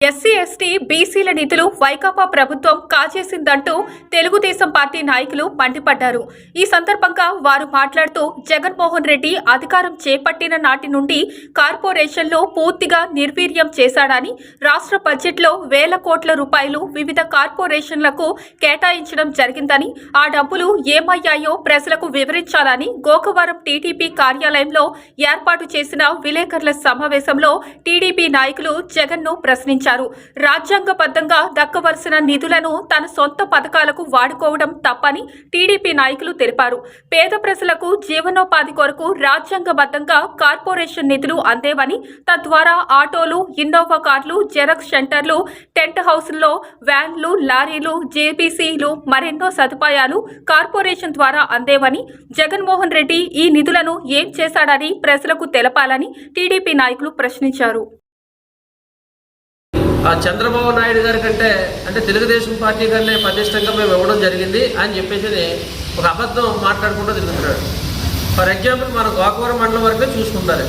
SC ST బీసీల నిధులు వైకాపా ప్రభుత్వం కాజేసిందంటూ తెలుగుదేశం పార్టీ నాయకులు మండిపడ్డారు. ఈ సందర్భంగా వారు మాట్లాడుతూ జగన్మోహన్ రెడ్డి అధికారం చేపట్టిన నాటి నుండి కార్పొరేషన్లు పూర్తిగా నిర్వీర్యం చేశాడని రాష్ట్ర బడ్జెట్లో వేల కోట్ల రూపాయలు వివిధ కార్పొరేషన్లకు కేటాయించడం జరిగిందని ఆ డబ్బులు ఏమయ్యాయో ప్రజలకు వివరించాలని గోకవరం టీడీపీ కార్యాలయంలో ఏర్పాటు చేసిన విలేకరుల సమావేశంలో టీడీపీ నాయకులు జగన్ను ప్రశ్నించారు. రాజ్యాంగబద్ధంగా దక్కవలసిన నిధులను తన సొంత పథకాలకు వాడుకోవడం తప్పని టీడీపీ నాయకులు తెలిపారు. పేద ప్రజలకు జీవనోపాధి కొరకు రాజ్యాంగబద్ధంగా కార్పొరేషన్ నిధులు అందేవని తద్వారా ఆటోలు ఇన్నోవా కార్లు జెరాక్స్ సెంటర్లు టెంట్ హౌస్లో వ్యాన్లు లారీలు జేబీసీలు మరెన్నో సదుపాయాలు కార్పొరేషన్ ద్వారా అందేవని జగన్మోహన్ రెడ్డి ఈ నిధులను ఏం చేశాడని ప్రజలకు తెలపాలని టీడీపీ నాయకులు ప్రశ్నించారు. ఆ చంద్రబాబు నాయుడు గారి కంటే అంటే తెలుగుదేశం పార్టీ కంటే పటిష్టంగా మేము ఇవ్వడం జరిగింది అని చెప్పేసి ఒక అబద్ధం మాట్లాడుకుంటూ తిరుగుతున్నాడు. ఫర్ ఎగ్జాంపుల్ మన గోకవరం మండలం వరకే చూసుకుంటారు.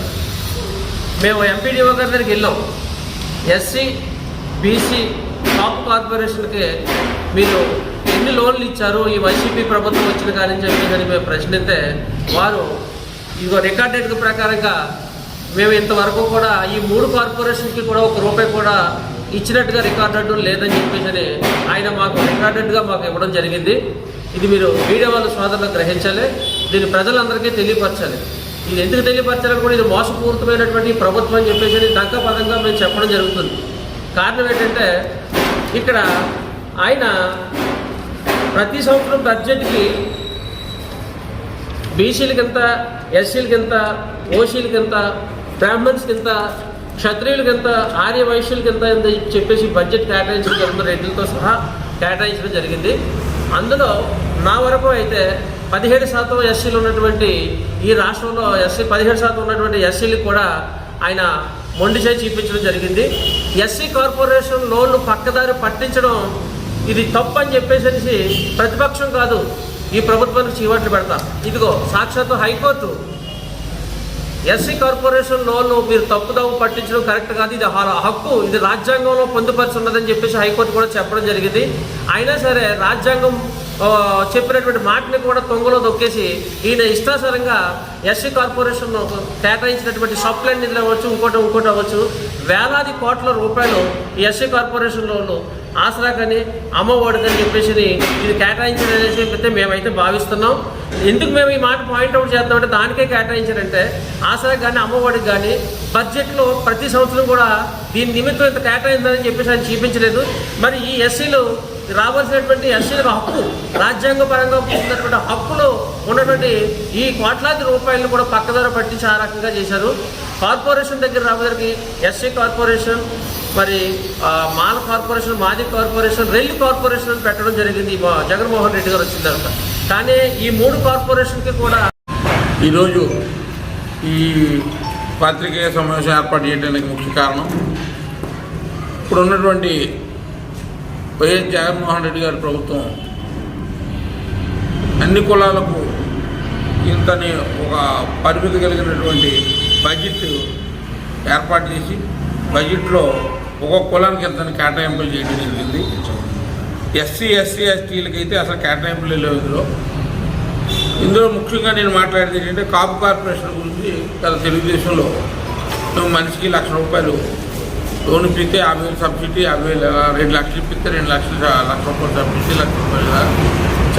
మేము ఎంపీడీఓ గారి దగ్గరికి వెళ్ళాం. ఎస్సీ బీసీ టాప్ కార్పొరేషన్కి మీరు ఎన్ని లోన్లు ఇచ్చారు? ఈ వైసీపీ ప్రభుత్వం వచ్చిన కానీ చెప్పేసి మేము ప్రశ్నిస్తే వారు ఇదిగో రికార్డెడ్ ప్రకారంగా మేము ఇంతవరకు కూడా ఈ మూడు కార్పొరేషన్కి కూడా ఒక రూపాయి కూడా ఇచ్చినట్టుగా రికార్డెడ్ లేదని చెప్పేసి అని ఆయన మాకు రికార్డెడ్గా మాకు ఇవ్వడం జరిగింది. ఇది మీరు మీడియా వాళ్ళ సోదరులు గ్రహించాలి. దీన్ని ప్రజలందరికీ తెలియపరచాలి. ఇది ఎందుకు తెలియపరచాలని కూడా ఇది మోసపూరితమైనటువంటి ప్రభుత్వం అని చెప్పేసి దగ్గ పదంగా మేము చెప్పడం జరుగుతుంది. కారణం ఏంటంటే ఇక్కడ ఆయన ప్రతి సంవత్సరం బడ్జెట్కి బీసీలకి ఎంత ఎస్సీలకి ఎంత క్షత్రియులకి ఎంత ఆర్య వైశ్యులకి ఎంత ఎంత చెప్పేసి బడ్జెట్ కేటాయించడం జరుగుతుంది రెడ్డిలతో సహా కేటాయించడం జరిగింది. అందులో నా వరకు అయితే పదిహేడు శాతం ఎస్సీలు ఉన్నటువంటి ఈ రాష్ట్రంలో ఎస్సీ పదిహేడు శాతం ఉన్నటువంటి ఎస్సీలు కూడా ఆయన మొండి చేయి చూపించడం జరిగింది. ఎస్సీ కార్పొరేషన్ లోన్లు పక్కదారి పట్టించడం ఇది తప్పు అని చెప్పేసి ప్రతిపక్షం కాదు ఈ ప్రభుత్వానికి చీవట్లు పెడతా. ఇదిగో సాక్షాత్తు హైకోర్టు ఎస్సీ కార్పొరేషన్ లోన్ మీరు తప్పుదావు పట్టించడం కరెక్ట్ కాదు ఇది హక్కు ఇది రాజ్యాంగంలో పొందుపరిచి ఉన్నదని చెప్పేసి హైకోర్టు కూడా చెప్పడం జరిగింది. అయినా సరే రాజ్యాంగం చెప్పినటువంటి మాటని కూడా తొంగలో దొక్కేసి ఈయన ఇష్టాసరంగా ఎస్సీ కార్పొరేషన్ కేటాయించినటువంటి సప్లైన్ నిధులు అవ్వచ్చు ఇంకోటి ఇంకోటి అవ్వచ్చు. వేలాది కోట్ల రూపాయలు ఈ ఎస్సీ కార్పొరేషన్లో ఆసరా కానీ అమ్మఒడి అని చెప్పేసి ఇది కేటాయించిన అయితే మేమైతే భావిస్తున్నాం. ఎందుకు మేము ఈ మాట పాయింట్అవుట్ చేద్దామంటే దానికే కేటాయించారంటే ఆసరా కానీ అమ్మఒడికి కానీ బడ్జెట్లో ప్రతి సంవత్సరం కూడా దీని నిమిత్తం ఇంత కేటాయిందని చెప్పేసి ఆయన చూపించలేదు. మరి ఈ ఎస్సీలు రావాల్సినటువంటి ఎస్సీలకు హక్కు రాజ్యాంగపరంగా ఉన్నటువంటి హక్కులో ఉన్నటువంటి ఈ కోట్లాది రూపాయలను కూడా పక్కదార పట్టించి ఆ రకంగా చేశారు. కార్పొరేషన్ దగ్గర రావడానికి ఎస్సీ కార్పొరేషన్ మరి ఆ, మాల కార్పొరేషన్ మాజీ కార్పొరేషన్ రెల్లి కార్పొరేషన్ పెట్టడం జరిగింది జగన్మోహన్ రెడ్డి గారు వచ్చిన తర్వాత. కానీ ఈ మూడు కార్పొరేషన్కి కూడా ఈరోజు ఈ పాత్రికేయ సమావేశం ఏర్పాటు చేయడానికి ముఖ్య కారణం. ఇప్పుడు ఉన్నటువంటి వైఎస్ జగన్మోహన్ రెడ్డి గారి ప్రభుత్వం అన్ని కులాలకు ఇంతని ఒక పరిమితి కలిగినటువంటి బడ్జెట్ ఏర్పాటు చేసి బడ్జెట్లో ఒక్కొక్క కులానికి ఇంతని కేటాయింపులు చేయడం జరిగింది. ఎస్సీ ఎస్సీ ఎస్టీలకి అయితే అసలు కేటాయింపులు లేవు ఇందులో. ఇందులో ముఖ్యంగా నేను మాట్లాడేది ఏంటంటే కాపు కార్పొరేషన్ గురించి గత తెలుగుదేశంలో మనిషికి లక్ష రూపాయలు లోన్ ఇప్పితే యాభై వేలు సబ్సిడీ యాభై వేలు రెండు లక్షలు ఇప్పిస్తే రెండు లక్షలు లక్ష రూపాయలు సబ్సిడీ లక్ష రూపాయలు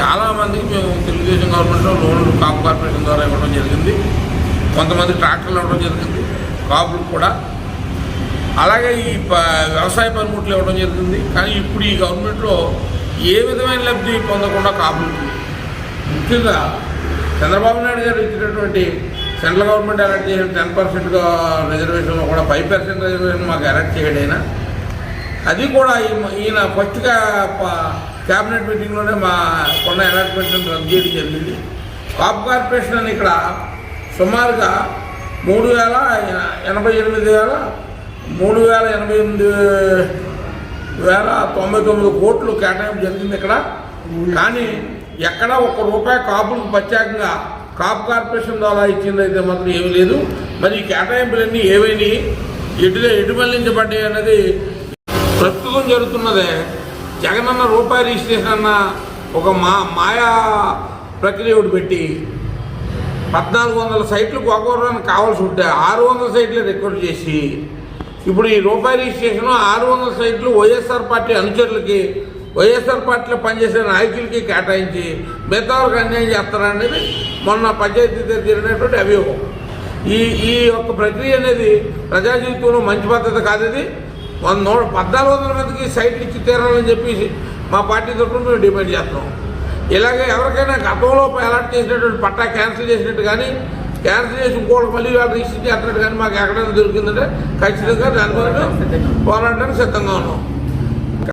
చాలామందికి మేము తెలుగుదేశం గవర్నమెంట్లో లోన్లు కాపు కార్పొరేషన్ ద్వారా ఇవ్వడం జరిగింది. కొంతమంది ట్రాక్టర్లు ఇవ్వడం జరిగింది. కాపులకు కూడా. అలాగే ఈ ప- వ్యవసాయ పనిముట్లు ఇవ్వడం జరిగింది. కానీ ఇప్పుడు ఈ గవర్నమెంట్లో ఏ విధమైన లబ్ధి పొందకుండా కాపులు ముఖ్యంగా చంద్రబాబు నాయుడు గారు ఇచ్చినటువంటి సెంట్రల్ గవర్నమెంట్ ఎలక్ట్ చేసిన టెన్ పర్సెంట్గా రిజర్వేషన్లో కూడా ఫైవ్ పర్సెంట్ రిజర్వేషన్ మాకు ఎలక్ట్ చేయడైనా అది కూడా ఈ- ఈయన ఫస్ట్గా క్యాబినెట్ మీటింగ్లోనే మా కొన్న అలాట్మెంట్ రద్దు చేయడం జరిగింది. కాప్ కార్పొరేషన్ అని ఇక్కడ సుమారుగా మూడు వేల ఎనభై ఎనిమిది వేల మూడు వేల ఎనభై ఎనిమిది వేల తొంభై తొమ్మిది కోట్లు కేటాయింపు జరిగింది ఇక్కడ. కానీ ఎక్కడ ఒక్క రూపాయి కాపులకు ప్రత్యేకంగా కాప్ కార్పొరేషన్ ద్వారా ఇచ్చిందైతే మాత్రం ఏమీ లేదు. మరి ఈ కేటాయింపులన్నీ ఏవైనాయి ఎటు ఎటు మళ్ళించబడ్డాయి అన్నది ప్రస్తుతం జరుగుతున్నదే. జగనన్న రూపాయి రిజిస్ట్రేషన్ అన్న ఒక మా మాయా ప్రక్రియ ఒకటి పెట్టి పద్నాలుగు వందల సైట్లు గోకవరానికి కావాల్సి ఉంటే ఆరు వందల సైట్లు రికార్డ్ చేసి ఇప్పుడు ఈ రూపాయి రిజిస్ట్రేషన్ ఆరు వందల సైట్లు వైఎస్ఆర్ పార్టీ అనుచరులకి వైఎస్ఆర్ పార్టీలో పనిచేసే నాయకులకి కేటాయించి మిగతా అన్యాయం చేస్తారనేది మొన్న పంచాయతీ దగ్గర జరిగినటువంటి అభియోగం. ఈ ఈ యొక్క ప్రక్రియ అనేది ప్రజా జీవితంలో మంచి పద్ధతి కాదు ఇది. వంద నూట పద్నాలుగు వందల మందికి సైట్లు ఇచ్చి తీరాలని చెప్పేసి మా పార్టీ తరఫున మేము డిమాండ్ చేస్తున్నాం. ఇలాగే ఎవరికైనా గతంలో అలాట్ చేసినటువంటి పట్టా క్యాన్సిల్ చేసినట్టు కానీ క్యాన్సిల్ చేసి ఇంకోటి మళ్ళీ వాళ్ళు రిజిస్టర్ చేస్తున్నట్టు కానీ మాకు ఎక్కడైనా దొరికిందంటే ఖచ్చితంగా దాని పోరాటానికి పోరాడడానికి సిద్ధంగా ఉన్నాం.